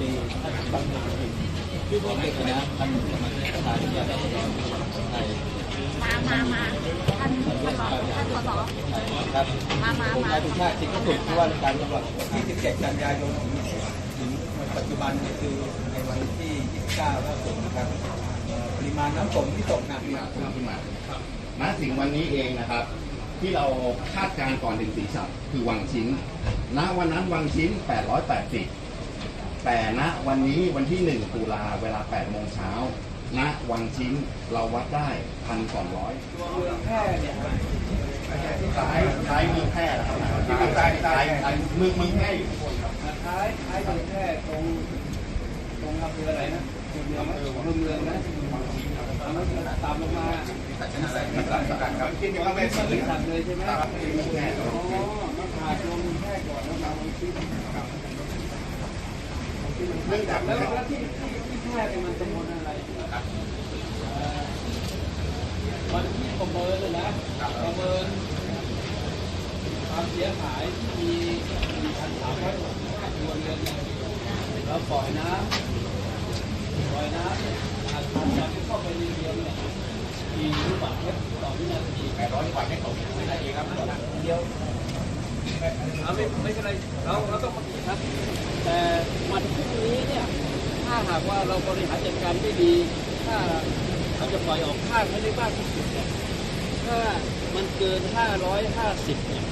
ตีท่านบังเอิญชื่อผมเด็กนะท่านสมัครประธาที่จะได้ไทยมามามาท่านสสท่านสสครับมามาผมานายสุชาติจิตสุขผู้ว่าราชการจังหวัดที่17กันยายนถึงถึงปัจจุบันก็คือในวันที่ 29ก็ฝนนะครับปริมาณน้ำฝนที่ตกหนักเนี่ยขึ้นขึ้นมาณถึงวันนี้เองนะครับ ที่เราคาดการณ์ก่อนถึงสีสับคือวังชิ้นณวันนั้นวังชิ้น 880 แต่ณวันนี้วันที่ 1 ตุลาเวลา8โมงเช้าณวังชิ้นเราวัดได้1,200แค่เนี่ยครับซ้ายซ้ายมือแพร่นะครับที่มือซ้ายซ้ายซ้ายมือมือแพร่อยู่ท้ายท้ายตรงแค่ตรงตรงอำเภออะไรนะเมืองเมืองนะตามลงมาตามลงมาครับคิดว่าไม่ไม่สื่อได้ตัดเลยใช่ไหมครับมือแพร่อ๋อมาขาดลงแค่ก่อนแล้วมาลงที่ เนื่องจากแล้วนะครับแล้วที่ที่ที่แค่เนี่ยมันตำบลอะไรครับวันที่ประเมินเลยนะประเมินความเสียหายที่มี4,365ครัวเรือนเนี่ยแล้วปล่อยน้ำปล่อยน้ำเนี่ยอาคารการที่เข้าไปในเรือนเนี่ยกี่ลูกบาศก์เมตรต่อวินาทีแปดร้อยกว่าไม่ตกวินาทีครับเดียวเอาไม่ไม่เป็นไรเราเราต้องมาคิดครับแต่วันพรุ่งนี้ หากว่าเราบริหารจัดการได้ดี ถ้าเราจะปล่อยออกข้างให้ได้มากที่สุดเนี่ยถ้ามันเกิน 550 เนี่ย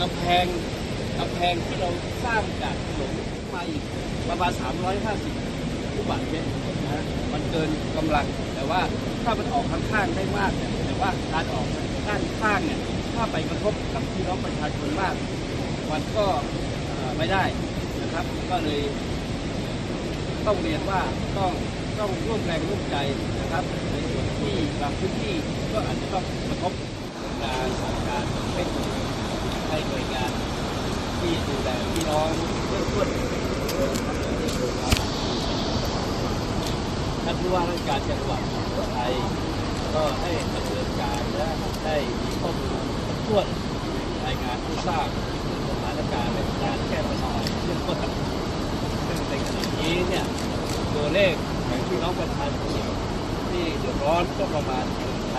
กำแพงกำแพงที่เราสร้างจากถนนมาอีกประมาณ 350ลูกบาศก์เมตรนะมันเกินกำลัง แต่ว่าถ้ามันออกข้างๆได้มากเนี่ยแต่ว่าการออกด้านข้างเนี่ยถ้าไปกระทบกับพี่น้องประชาชนมาก มันก็ไม่ได้นะครับ ก็เลย ต้องเรียนว่าต้องต้องร่วมแรงร่วมใจนะครับ ในส่วนที่บางพื้นที่ก็อาจจะต้องกระทบการสั่งการเป็นให้หน่วยงานที่ดูแลพี่น้องเรื่องต้นท่านผู้ว่าราชการจังหวัดสุโขทัยก็ให้ดำเนินการและได้มีข้อมูลครบถ้วนรายงานผู้ทราบสถานการณ์และการแก้ปัญหาเรื่องต้นต่างๆ ซึ่งในขณะนี้เนี่ยตัว เลขของพี่น้องประชาชนที่เดือดร้อนก็ประมาณ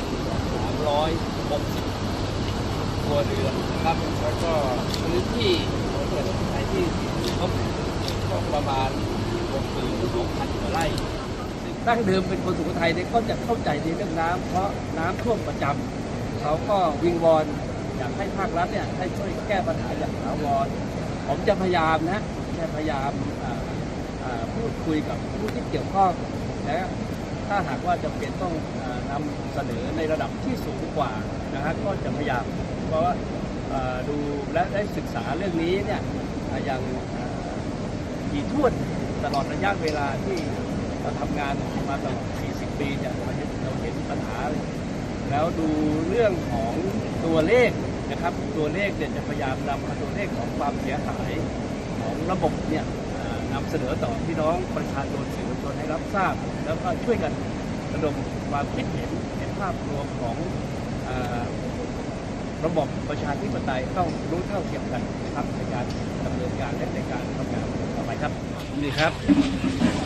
1,360ครัวเรือนนะครับแล้วก็พื้นที่ของประเทศไทยที่เขาก็ประมาณ6,000กว่าไร่ดั้งเดิมเป็นคนสุโขทัยเนี่ยก็จะเข้าใจในเรื่องน้ำเพราะน้ำท่วมประจำเขาก็วิงวอนอยากให้ภาครัฐเนี่ยให้ช่วยแก้ปัญหาอย่างถาวรผมจะพยายามนะจะพยายาม พูดคุยกับผู้ที่เกี่ยวข้องและถ้าหากว่าจะเป็นต้องอานำเสนอในระดับที่สูงกว่านะฮะก็จะพยายามเพราะว่าดูและได้ศึกษาเรื่องนี้เนี่ยอย่างถี่ถ้วนตลอดระยะเวลาที่เราทำงานมาตลอด 40 ปีเนี่ยเราเห็นเราเห็นปัญหา แล้วดูเรื่องของตัวเลขนะครับ ตัวเลขเนี่ยจะพยายามนำตัวเลขของความเสียหายของระบบเนี่ย นำเสนอต่อพี่น้องประชาชนสื่อมวลชนให้รับทราบ แล้วก็ช่วยกันระดมความคิดเห็นเห็นภาพรวมของอระบบประชาธิปไตยต้องรู้เท่าเทียมกันนะครับในการดำเนินการและในการทำงานต่อไปครับนี่ครับ